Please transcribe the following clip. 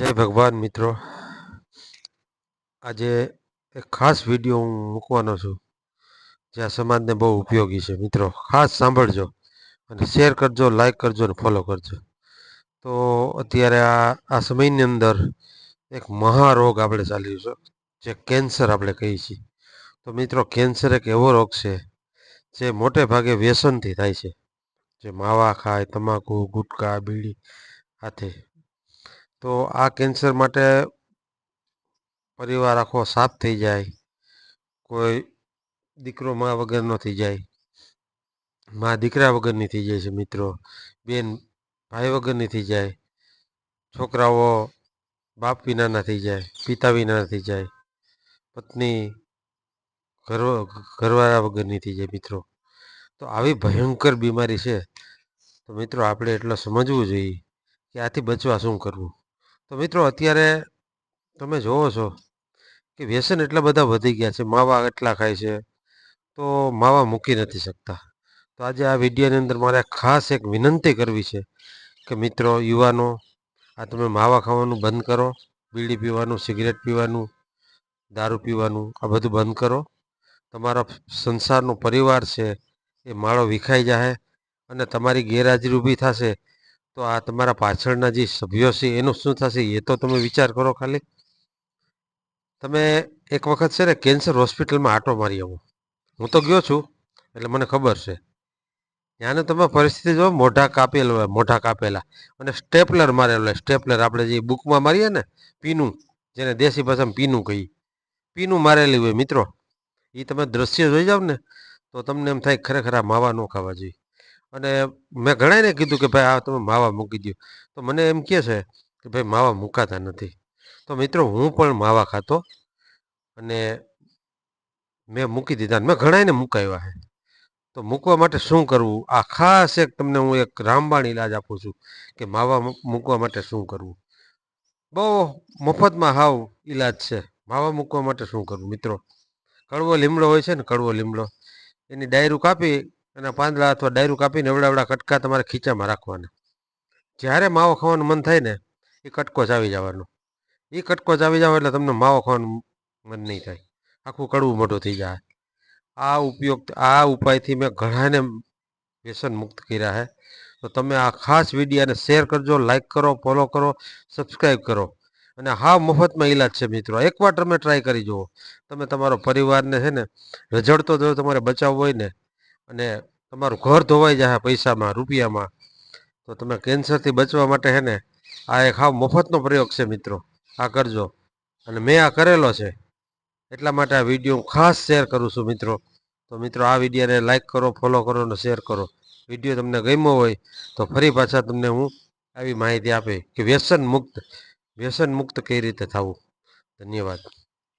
જય ભગવાન મિત્રો. આજે એક ખાસ વીડિયો હું મૂકવાનો છું, જે આ સમાજને બહુ ઉપયોગી છે. મિત્રો, ખાસ સાંભળજો અને શેર કરજો લાઈક કરજો અને ફોલો કરજો. તો અત્યારે આ આ સમયની અંદર એક મહારોગ આપણે ચાલી છે જે કેન્સર આપણે કહીએ છીએ. તો મિત્રો કેન્સર એક એવો રોગ છે, જે મોટે ભાગે વ્યસનથી થાય છે. જે માવા ખાય, તમાકુ, ગુટકા, બીડી હાથે તો આ કેન્સર માટે પરિવાર આખો સાફ થઈ જાય. કોઈ દીકરો મા વગરનો થઈ જાય. મા દીકરા વગરની થઈ જાય છે મિત્રો. બેન ભાઈ વગરની થઈ જાય. છોકરાઓ બાપ વિનાના થઈ જાય, પિતા વિનાના થઈ જાય. પત્ની ઘર, ઘરવાળા વગરની થઈ જાય મિત્રો. તો આવી ભયંકર બીમારી છે. તો મિત્રો આપણે એટલો સમજવું જોઈએ કે આથી બચવા શું કરવું? તો મિત્રો અત્યારે તમે જોવો છો કે વ્યસન એટલા બધા વધી ગયા છે. માવા એટલા ખાય છે તો માવા મૂકી નથી શકતા. તો આજે આ વિડીયોની અંદર મારે ખાસ એક વિનંતી કરવી છે કે મિત્રો, યુવાનો, આ તમે માવા ખાવાનું બંધ કરો, બીડી પીવાનું, સિગરેટ પીવાનું, દારૂ પીવાનું, આ બધું બંધ કરો. તમારા સંસારનો પરિવાર છે એ માળો વિખાઈ જાય અને તમારી ગેરહાજરી ઊભી થશે તો આ તમારા પાછળના જે સભ્યો છે, એનું શું થશે? એ તો તમે વિચાર કરો ખાલી. તમે એક વખત છે ને કેન્સર હોસ્પિટલમાં આટો મારી આવો. હું તો ગયો છું, એટલે મને ખબર છે. ત્યાંની તમે પરિસ્થિતિ જો મોઢા કાપેલા હોય મોઢા કાપેલા. અને સ્ટેપલર મારેલો હોય સ્ટેપલર આપણે જે બુકમાં મારીએ ને, પીનું, જેને દેશી ભાષામાં પીનું કહીએ. પીનું મારેલી હોય, મિત્રો. એ તમે દ્રશ્ય જોઈ જાવ ને, તો તમને એમ થાય ખરેખર આ માવા ન ખાવા જોઈએ. અને મેં ઘણાને કીધું કે, ભાઈ, આ તમે માવા મૂકી દો તો મને એમ કહે છે કે, ભાઈ, માવા મૂકાતા નથી. તો મિત્રો, હું પણ માવા ખાતો અને મેં મૂકી દીધા મેં ઘણાને મુકાવ્યા છે. તો મૂકવા માટે શું કરવું? આ ખાસ એક તમને હું એક રામબાણ ઇલાજ આપું છું કે માવા મૂકવા માટે શું કરવું? બહુ મફતમાં હાવ ઈલાજ છે. માવા મૂકવા માટે શું કરવું, મિત્રો? કડવો લીમડો હોય છે ને, કડવો લીમડો. એની ડાયરું કાપી અને પાંદડા અથવા ડાયરું કાપીને એવડાવડા એવડા કટકા તમારે ખીચામાં રાખવાના. જ્યારે માવો ખાવાનું મન થાય ને, એ કટકો ચાવી જવાનો. એ કટકો ચાવી જાવ એટલે તમને માવો ખાવાનું મન નહીં થાય. આખું કડવું મોઢું થઈ જાય. આ ઉપયોગ, આ ઉપાયથી મેં ઘણાને વ્યસન મુક્ત કર્યા છે તો તમે આ ખાસ વિડીયાને શેર કરજો લાઇક કરો, ફોલો કરો, સબસ્ક્રાઈબ કરો. અને હા, મફતમાં ઈલાજ છે મિત્રો. એકવાર તમે ટ્રાય કરી જુઓ. તમે તમારો પરિવારને છે ને રઝળતો જો તમારે બચાવવો હોય ને અને તમારું ઘર ધોવાઈ જાય પૈસામાં, રૂપિયામાં, તો તમે કેન્સરથી બચવા માટે છે ને, આ એક હાવ મફતનો પ્રયોગ છે મિત્રો. આ કરજો. અને મેં આ કરેલો છે. એટલા માટે આ વીડિયો હું ખાસ શેર કરું છું મિત્રો. તો મિત્રો આ વિડીયોને લાઈક કરો, ફોલો કરો અને શેર કરો. વીડિયો તમને ગમ્યો હોય તો ફરી પાછા તમને હું આવી માહિતી આપે કે વ્યસન મુક્ત વ્યસન મુક્ત કઈ રીતે થવું? ધન્યવાદ.